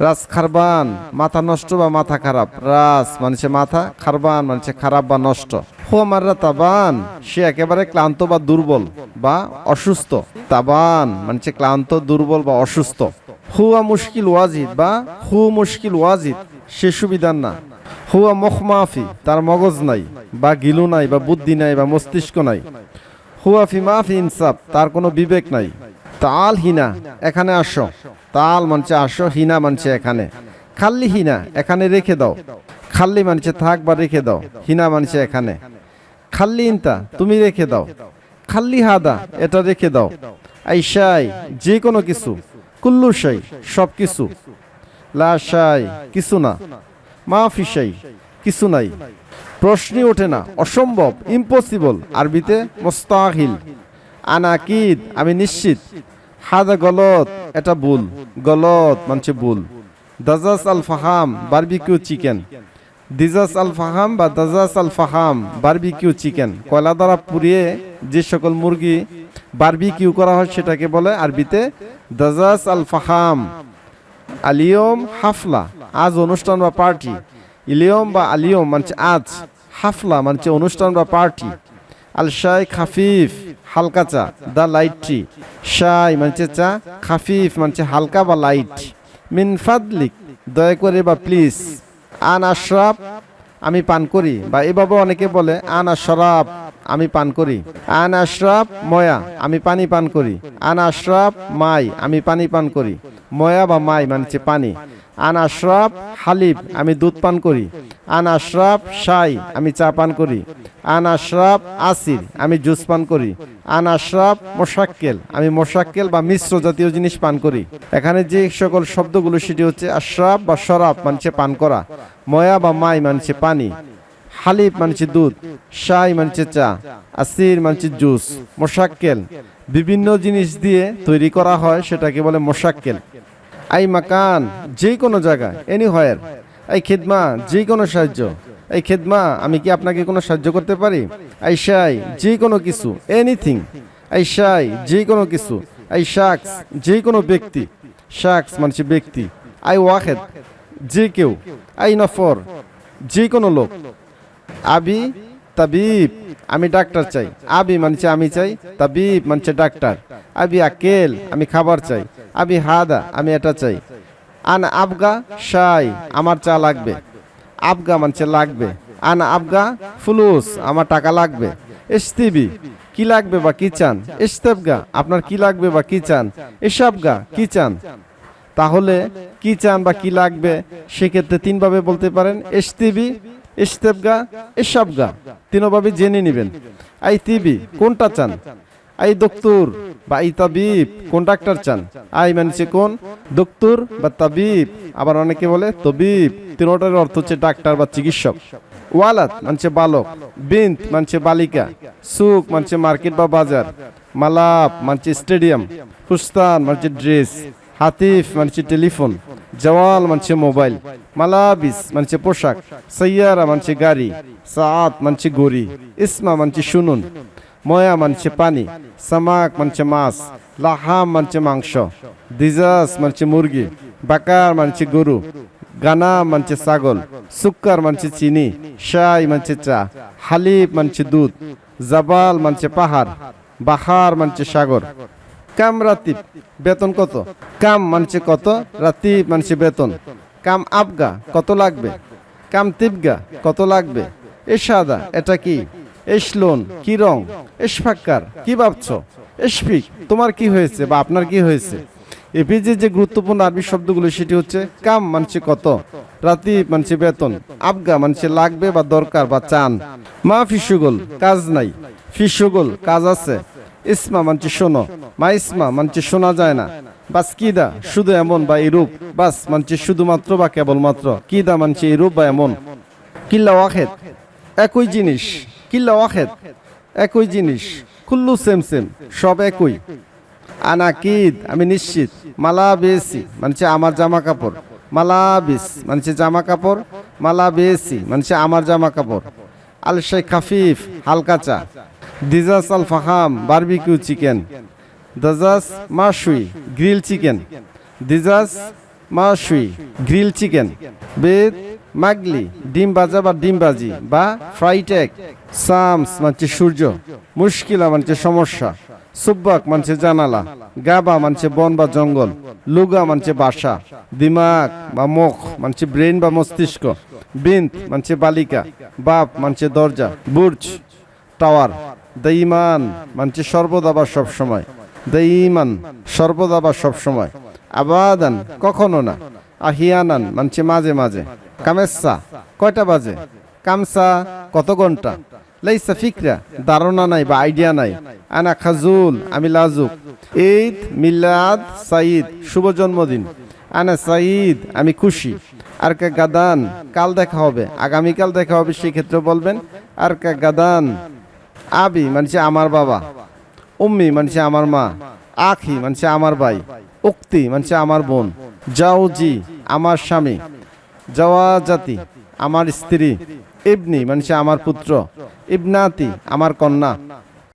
রাস খারবান, মাথা নষ্ট বা মাথা খারাপ? রাস মানে মাথা খারবান মানে খারাপ বা নষ্ট। হুয়া মাররা তাবান, সে একেবারে ক্লান্ত বা দুর্বল বা অসুস্থ। তাবান মানে ক্লান্ত, দুর্বল বা অসুস্থ। হুয়া মুশকিল ওয়াজিদ বা হু মুশকিল ওয়াজিদ, সে সুবিধার না। হুয়া মখমাফি, তার মগজ নাই বা গিলু নাই বা বুদ্ধি নাই বা মস্তিষ্ক নাই। হুয়া ফি মাফি ইনসাফ, তার কোনো বিবেক নাই। তাল হিনা, এখানে আসো। তাল মানছে আসো, হিনা মানছে এখানে। খাল্লি হিনা, এখানে রেখে দাও। খাল্লি মানছে থাক বা রেখে দাও, হিনা মানছে এখানে। খাল্লি ইনতা, তুমি রেখে দাও। খাল্লি হাদা, এটা রেখে দাও। আইসাই যে কোনো কিছু। কুল্লু সাই সব কিছু। লা সাই কিছু না। মাফিসাই কিছু নাই। প্রশ্নই ওঠে না। অসম্ভব ইম্পসিবল আরবিতে মোস্তাহিল। আনাকিদ, আমি নিশ্চিত। হাদা গলত, এটা ভুল। গলত মানছে ভুল। দাজাস আল ফাহাম, বারবিকিউ চিকেন। দিজাস আল ফাহাম বা দাজাস আল ফাহাম, বারবিকিউ চিকেন। কয়লা দ্বারা পুড়িয়ে যে সকল মুরগি বারবিকিউ করা হয় সেটাকে বলে আরবিতে দাজাস আল ফাহাম। আলিয়ম হাফলা, আজ অনুষ্ঠান বা পার্টি। ইলিয়ম বা আলিয়ম মানছে আজ, হাফলা মানছে অনুষ্ঠান বা পার্টি। আল শাই খাফিফ হালকা চা, দা লাইট ট্রি শাই মানছে চা, খাফিফ মানছে হালকা বা লাইট। মিন ফাদলিক, দয়া করে বা প্লিজ, আন আশরাফ আমি পান করি। বা এভাবে অনেকে বলে, আন আশরাফ আমি পান করি। আন আশরাফ ময়া, আমি পানি পান করি। আন আশরাফ মাই, আমি পানি পান করি। ময়া বা মাই মানছে পানি। আন আশরাফ হালিব, আমি দুধ পান করি। আন আশরাফ শাই, আমি চা পান করি। আন আশরাফ আসির আমি জুস পান করি। আন আশরাফ মোশাক্কেল, আমি মোশাক্কেল বা মিশ্র জাতীয় জিনিস পান করি। এখানে যে সকল শব্দগুলো, সেটি হচ্ছে আশরাফ বা শরাব মানছে পান করা। ময়া বা মাই মানছে পানি। হালিফ মানছে দুধ। শাই মানছে চা। আসির মানছে জুস। মোশাক্কেল। বিভিন্ন জিনিস দিয়ে তৈরি করা হয়, সেটাকে বলে মোশাক্কেল। আই মাকান যে কোনো জায়গায় এনি হয়ার এই খেদমা যে কোনো সাহায্য। এই খেদমা, আমি কি আপনাকে কোনো সাহায্য করতে পারি? আই শাই যে কোনো কিছু এনিথিং আই শাই যে কোনো কিছু। আই শাকস যে কোনো ব্যক্তি। শাকস মানে ব্যক্তি। আই ওয়াহেদ, যে কেউ। আই নফর যে কোনো লোক। আবি, তাবিব, আমি ডাক্তার চাই। আবি মানছে আমি চাই, তাবিব মানছে ডাক্তার। আবি আকেল আমি খাবার চাই। আবি হাদা, আমি এটা চাই। আন আবগা শাই, আমার চা লাগবে। আবগা মানছে লাগবে। আন আবগা ফুলুস, আমার টাকা লাগবে। ইস্তিবি কি লাগবে বা কি চান? ইস্তেবগা আপনার কি লাগবে বা কি চান? এসবগা, কি চান? তাহলে কি চান বা কি লাগবে, সেক্ষেত্রে তিনভাবে বলতে পারেন। এসতিবি ইস্তেবগা এসবগা তিনভাবে জেনে নেবেন। আই তিবি কোনটা চান? আই দক্তুর বা আই তাবিব কোন ডাক্তার চান আই মানছে কোন দক্তুর বা তাবিব আবার অনেকে বলে তবিব তিনোটার অর্থ হচ্ছে ডাক্তার বা চিকিৎসক ওয়ালাত মানছে বালক বিন্ত মানছে বালিকা সুক মানছে মার্কেট বা বাজার মালাপ মানছে স্টেডিয়াম ফুস্তান মানছে ড্রেস হাতিফ মানছে টেলিফোন জওয়াল মানছে মোবাইল মালাবিস মানছে পোশাক সৈয়ারা মানছে গাড়ি সাত মানছে গড়ি ইসমা মানছে শুনুন ময়া মানছে পানি সামাক মানছে মাছ লাহাম মানছে মাংস দিজাস মানছে মুরগি বাকার মানছে গরু গানা মানছে ছাগল সুক্কার মানছে চিনি শাই মানছে চা হালিব মানছে দুধ জাবাল মানছে পাহাড় বাহার মানছে সাগর কাম রাতিব বেতন কত কাম মানছে কত রাতিব মানছে বেতন কাম আবগা কত লাগবে কাম তিবগা কত লাগবে এ সাদা এটা কি এসলোন, কি রং? এসফাক্কার কি ভাবছ? এসফিক তোমার কি হয়েছে বা আপনার কি হয়েছে? এপিজে যে গুরুত্বপূর্ণ আরবি শব্দগুলো, সেটি হচ্ছে কাম মানছে কত? রাতি মানছে বেতন, আবগা মানছে লাগবে বা দরকার বা চান। মা ফিসুগল, কাজ নাই। ফিসুগল, কাজ আছে। ইসমা মানছে শোনো, মা ইসমা মানছে শোনা যায় না। বাস কিদা শুধু এমন বা এরূপ? বাস মানছে শুধুমাত্র বা কেবলমাত্র। কিদা মানছে এরূপ বা এমন? কিল্লা ওয়াহেদ, একই জিনিস। কিল্লা ওয়াহেদ, একই জিনিস, কুল্লু সেম সেম, সব একই। আনাকিদ, আমি নিশ্চিত মালা বেসি মানছে আমার জামা কাপড় মালা মালাবিস মানছে জামা কাপড় মালা বেসি মানছে আমার জামা কাপড় আল শেখ খাফিফ হালকা চা দিজাস আল ফাহাম, বারবিকিউ চিকেন, দাজাস মাশুই, গ্রিল চিকেন, দিজাস মাশুই, গ্রিল চিকেন, বেদ মাগলি, ডিম বাজা বা ডিম ভাজি বা ফ্রাইড এগ, সামস মানছে সূর্য, মুশকিলা মানছে সমস্যা, সুব্বাক মানছে জানালা, গাবা মানছে বন বা জঙ্গল, লুগা মানছে বাসা, দিমাগ বা মুখ মানছে ব্রেন বা মস্তিষ্ক বিন্ত মানছে বালিকা, বাপ মানছে দরজা, বুর্জ, টাওয়ার দঈমান মানছে সর্বদা বা সবসময় দঈমান সর্বদা বা সবসময় আবাদান কখনো না, আহিয়ানান মানছে মাঝে মাঝে কামেসা, কয়টা বাজে? কামসা, কত ঘণ্টা? লাইসা ফিকরা, ধারণা নাই বা আইডিয়া নাই। আনা খাজুল, আমি লাজুক। ঈদ মিলাদ সাইদ শুভ জন্মদিন। আনা সাইদ আমি খুশি। আর কা গাদান, কাল দেখা হবে। আগামীকাল দেখা হবে সেই ক্ষেত্রে বলবেন, আর কা গাদান, আবি মানে আমার বাবা। উম্মি মানে আমার মা। আখি মানে আমার ভাই। উক্তি মানে আমার বোন। জাউজি, আমার স্বামী। জাওয়াজাতি আমার স্ত্রী ইবনি মানে আমার পুত্র ইবনাতি আমার কন্যা।